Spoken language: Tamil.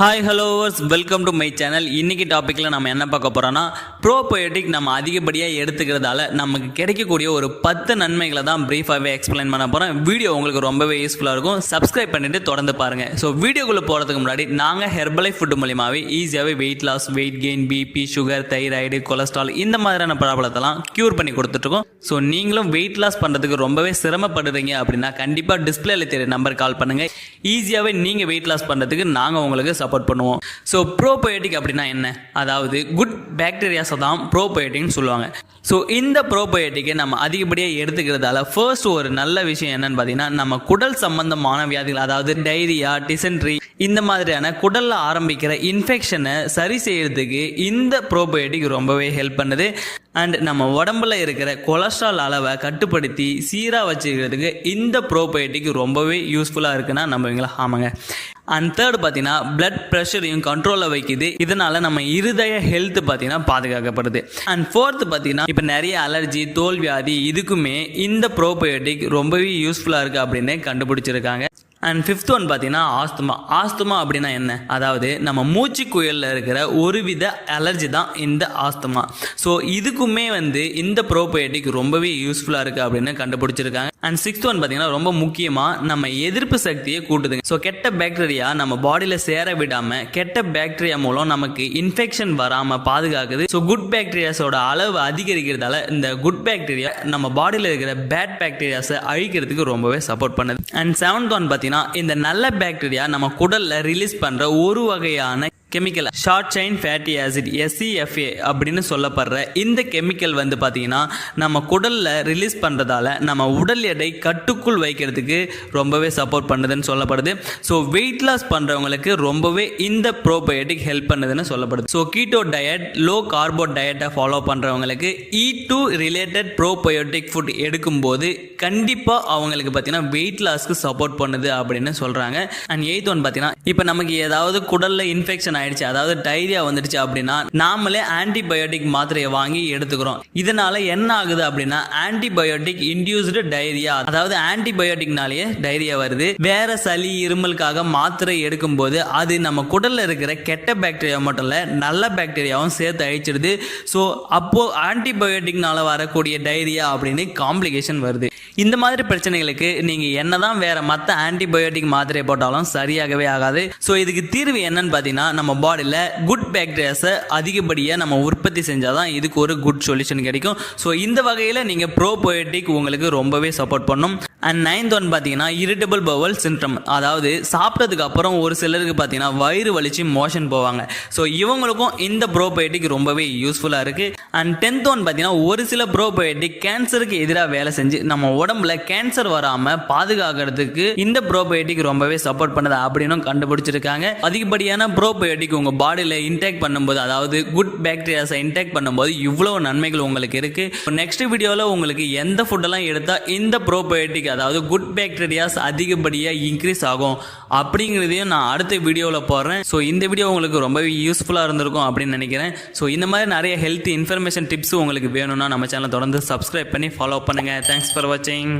ஹாய் ஹலோவர்ஸ் வெல்கம் டு மை சேனல் இன்னைக்கு டாப்பிக்கில் நம்ம என்ன பார்க்க போகிறோம்னா ப்ரோபயோட்டிக் நம்ம அதிகப்படியாக எடுத்துக்கிறதால நமக்கு கிடைக்கக்கூடிய ஒரு பத்து நன்மைகளை தான் ப்ரீஃபாகவே எக்ஸ்பிளைன் பண்ண போகிறேன் வீடியோ உங்களுக்கு ரொம்பவே யூஸ்ஃபுல்லாக இருக்கும். சப்ஸ்கிரைப் பண்ணிட்டு தொடர்ந்து பாருங்கள் ஸோ வீடியோக்குள்ளே போகிறதுக்கு முன்னாடி நாங்கள் ஹெர்பலை ஃபுட் மூலியமாகவே ஈஸியாகவே weight loss weight gain BP sugar thyroid cholesterol இந்த மாதிரியான ப்ராப்ளத்தெல்லாம் க்யூர் பண்ணி கொடுத்துட்ருக்கோம் ஸோ நீங்களும் வெயிட் லாஸ் பண்ணுறதுக்கு ரொம்பவே சிரமப்படுறீங்க அப்படின்னா கண்டிப்பாக டிஸ்பிளேல தெரிய நம்பர் கால் பண்ணுங்கள் ஈஸியாகவே நீங்கள் வெயிட் லாஸ் பண்ணுறதுக்கு நாங்கள் உங்களுக்கு சப்போர்ட் பண்ணுவோம். ஸோ ப்ரோபயோட்டிக் அப்படின்னா என்ன? அதாவது குட் பாக்டீரியாஸை தான் ப்ரோபயோட்டிக்னு சொல்லுவாங்க. ஸோ இந்த ப்ரோபயோட்டிக்கை நம்ம அதிகப்படியாக எடுத்துக்கிறதால ஃபர்ஸ்ட் ஒரு நல்ல விஷயம் என்னன்னு பார்த்தீங்கன்னா நம்ம குடல் சம்பந்தமான வியாதிகள் அதாவது டைரியா டிசென்ட்ரி இந்த மாதிரியான குடலில் ஆரம்பிக்கிற இன்ஃபெக்ஷனை சரி செய்யறதுக்கு இந்த ப்ரோபயோட்டிக் ரொம்பவே ஹெல்ப் பண்ணுது. அண்ட் நம்ம உடம்புல இருக்கிற கொலஸ்ட்ரால் அளவை கட்டுப்படுத்தி சீராக வச்சுக்கிறதுக்கு இந்த ப்ரோபயோட்டிக் ரொம்பவே யூஸ்ஃபுல்லாக இருக்குன்னா நம்புவீங்களா ஆமாங்க. அண்ட் தேர்ட் பார்த்தீங்கன்னா பிளட் ப்ரெஷரையும் கண்ட்ரோலில் வைக்குது. இதனால் நம்ம இருதய ஹெல்த் பார்த்தீங்கன்னா பாதுகாக்கப்படுது. அண்ட் ஃபோர்த்து பார்த்தீங்கன்னா இப்போ நிறைய அலர்ஜி தோல்வியாதி இதுக்குமே இந்த ப்ரோபயோட்டிக் ரொம்பவே யூஸ்ஃபுல்லாக இருக்குது அப்படின்னு கண்டுபிடிச்சிருக்காங்க. அண்ட் ஃபிஃப்த் ஒன் பார்த்தீங்கன்னா ஆஸ்துமா. ஆஸ்துமா அப்படின்னா என்ன? அதாவது நம்ம மூச்சு குயலில் இருக்கிற ஒரு வித அலர்ஜி தான் இந்த ஆஸ்துமா. ஸோ இதுக்குமே வந்து இந்த ப்ரோபயோட்டிக் ரொம்பவே யூஸ்ஃபுல்லாக இருக்குது அப்படின்னு கண்டுபிடிச்சிருக்காங்க. அண்ட் சிக்ஸ்த் ஒன் பார்த்தீங்கன்னா ரொம்ப முக்கியமாக நம்ம எதிர்ப்பு சக்தியை கூட்டுதுங்க. ஸோ கெட்ட பாக்டீரியா நம்ம பாடியில் சேர விடாமல் கெட்ட பாக்டீரியா மூலம் நமக்கு இன்ஃபெக்ஷன் வராமல் பாதுகாக்குது. ஸோ குட் பாக்டீரியாஸோட அளவு அதிகரிக்கிறதால இந்த குட் பாக்டீரியா நம்ம பாடியில் இருக்கிற பேட் பாக்டீரியாஸை அழிக்கிறதுக்கு ரொம்பவே சப்போர்ட் பண்ணுது. அண்ட் செவன்த் ஒன் பார்த்தீங்கன்னா இந்த நல்ல பாக்டீரியா நம்ம குடலில் ரிலீஸ் பண்ணுற ஒரு வகையான chemical short chain fatty acid SCFA அப்படின்னு சொல்லப்படுற இந்த கெமிக்கல் வந்து பார்த்தீங்கன்னா நம்ம குடலில் ரிலீஸ் பண்ணுறதால நம்ம உடல் எடை கட்டுக்குள் வைக்கிறதுக்கு ரொம்பவே சப்போர்ட் பண்ணுதுன்னு சொல்லப்படுது. ஸோ வெயிட் லாஸ் பண்ணுறவங்களுக்கு ரொம்பவே இந்த ப்ரோபயோட்டிக் ஹெல்ப் பண்ணுதுன்னு சொல்லப்படுது. So keto diet low carbo டயட்டை ஃபாலோ பண்ணுறவங்களுக்கு இ டூ ரிலேட்டட் ப்ரோபயோட்டிக் ஃபுட் எடுக்கும்போது கண்டிப்பாக அவங்களுக்கு பார்த்தீங்கன்னா வெயிட் லாஸ்க்கு சப்போர்ட் பண்ணுது அப்படின்னு சொல்கிறாங்க அண்ட் எயித் ஒன் பார்த்தீங்கன்னா இப்போ நமக்கு ஏதாவது குடலில் இன்ஃபெக்ஷன் ஆயிடுச்சு அதாவது டைரியா வந்துடுச்சு அப்படின்னா நாமளே ஆன்டிபயோட்டிக் மாத்திரையை வாங்கி எடுத்துக்கிறோம். இதனால என்ன ஆகுது அப்படின்னா ஆன்டிபயோட்டிக் இன்டியூஸ்டு டைரியா அதாவது ஆன்டிபயோட்டிக்னாலேயே டைரியா வருது. வேற சளி இருமலுக்காக மாத்திரை எடுக்கும்போது அது நம்ம குடல்ல இருக்கிற கெட்ட பாக்டீரியா மட்டும் இல்ல நல்ல பாக்டீரியாவும் சேர்த்து அழிச்சிடுது. ஸோ அப்போ ஆன்டிபயோட்டிக்னால வரக்கூடிய டைரியா அப்படின்னு காம்ப்ளிகேஷன் வருது. இந்த மாதிரி பிரச்சனைகளுக்கு நீங்க என்னதான் வேற மற்ற ஆன்டிபயோட்டிக் மாத்திரை போட்டாலும் சரியாகவே ஆகாது. ஸோ இதுக்கு தீர்வு என்னன்னு பார்த்தீங்கன்னா நம்ம பாடியில் குட் பேக்டீரியாஸை அதிகப்படியாக நம்ம உற்பத்தி செஞ்சால் தான் இதுக்கு ஒரு குட் சொல்யூஷன் கிடைக்கும். ஸோ இந்த வகையில் நீங்கள் ப்ரோபயோட்டிக் உங்களுக்கு ரொம்பவே சப்போர்ட் பண்ணும். அண்ட் நைன்த் ஒன் பார்த்தீங்கன்னா இரிட்டபிள் பவல் சிண்ட்ரம் அதாவது சாப்பிட்டதுக்கு அப்புறம் ஒரு சிலருக்கு பார்த்தீங்கன்னா வயிறு வலிச்சு மோஷன் போவாங்க. ஸோ இவங்களுக்கும் இந்த ப்ரோபயோட்டிக் ரொம்பவே யூஸ்ஃபுல்லாக இருக்குது அண்ட் டென்த் ஒன் பார்த்தீங்கன்னா ஒரு சில ப்ரோபயோட்டிக் கேன்சருக்கு எதிராக வேலை செஞ்சு நம்ம உடம்புல கேன்சர் வராமல் பாதுகாக்கிறதுக்கு இந்த ப்ரோபயோட்டிக் ரொம்பவே சப்போர்ட் பண்ணுது அப்படின்னு கண்டுபிடிச்சிருக்காங்க. அதிகப்படியான ப்ரோபயோட்டிக் உங்கள் பாடியில் இன்டேக் பண்ணும்போது அதாவது குட் பாக்டீரியாஸை இன்டேக் பண்ணும்போது இவ்வளோ நன்மைகள் உங்களுக்கு இருக்குது நெக்ஸ்ட் வீடியோவில் உங்களுக்கு எந்த ஃபுட்டெல்லாம் எடுத்தால் இந்த ப்ரோபயோட்டிக் அதாவது குட் பாக்டீரியாஸ் அதிகப்படியாக இன்க்ரீஸ் ஆகும் அப்படிங்கிறதையும் நான் அடுத்த வீடியோவில் போடுறேன். ஸோ இந்த வீடியோ உங்களுக்கு ரொம்பவே யூஸ்ஃபுல்லாக இருந்திருக்கும் அப்படின்னு நினைக்கிறேன். ஸோ இந்த மாதிரி நிறைய ஹெல்த் இன்ஃபர்மேஷன் டிப்ஸ் உங்களுக்கு வேணும்னா நம்ம சேனலை தொடர்ந்து சப்ஸ்கிரைப் பண்ணி ஃபாலோ பண்ணுங்கள் தேங்க்ஸ் ஃபார் வாட்சிங்